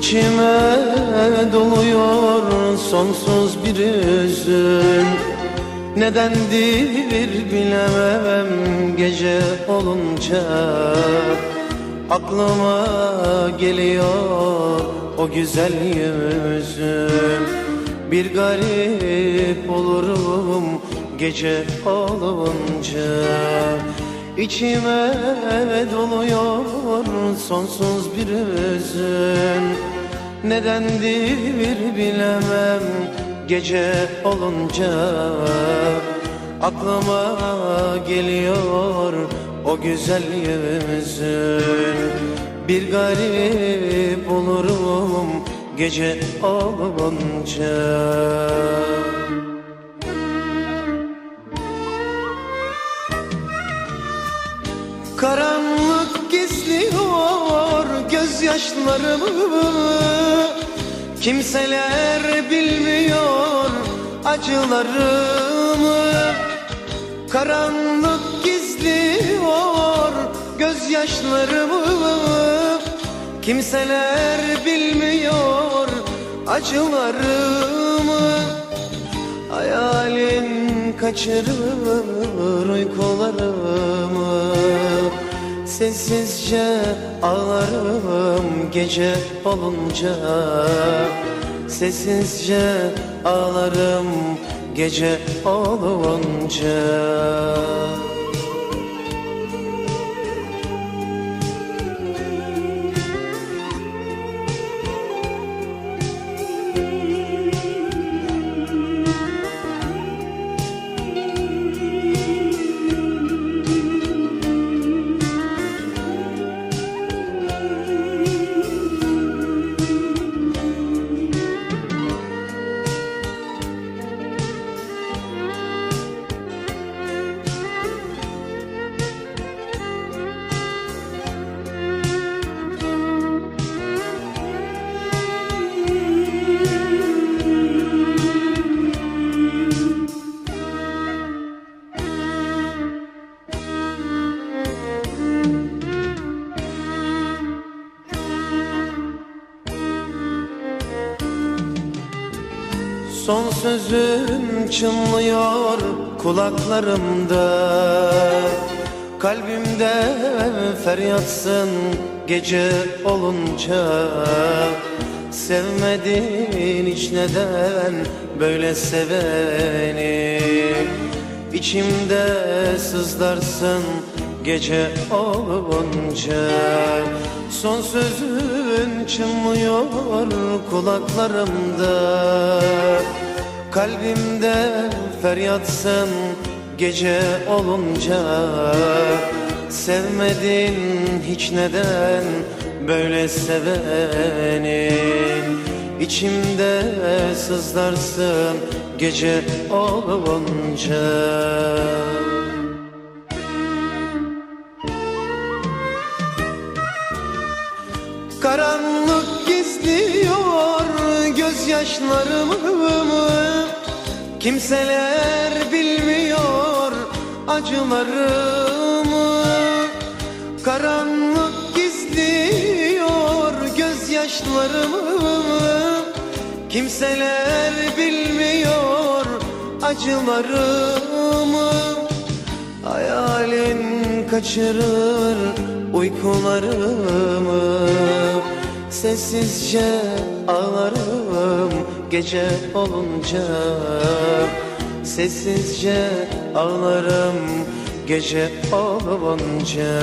İçime doluyor sonsuz bir üzün Nedendir bilemem gece olunca. Aklıma geliyor o güzel yüzün Bir garip olurum gece olunca İçime doluyor sonsuz bir üzün Nedendir bilemem gece olunca. Aklıma geliyor o güzel yüzün. Bir garip olurum gece olunca Karanlık gizliyor gözyaşlarımı. Kimseler bilmiyor acılarımı. Karanlık gizliyor gözyaşlarımı. Kimseler bilmiyor acılarımı. Hayalin kaçırır uykularımı Sessizce ağlarım gece olunca. Sessizce ağlarım gece olunca Son sözün çınlıyor kulaklarımda. Kalbimde feryatsın gece olunca. Sevmedin hiç neden böyle seveni? İçimde sızlarsın gece olunca. Son sözün çınlıyor kulaklarımda Kalbimde feryatsın gece olunca Sevmedin hiç neden böyle seveni? İçimde sızlarsın gece olunca. Karanlık gizliyor gözyaşlarımı Kimseler bilmiyor acılarımı. Karanlık gizliyor gözyaşlarımı Kimseler bilmiyor acılarımı. Hayalin kaçırır uykularımı. Sessizce ağlarım gece olunca Sessizce ağlarım gece olunca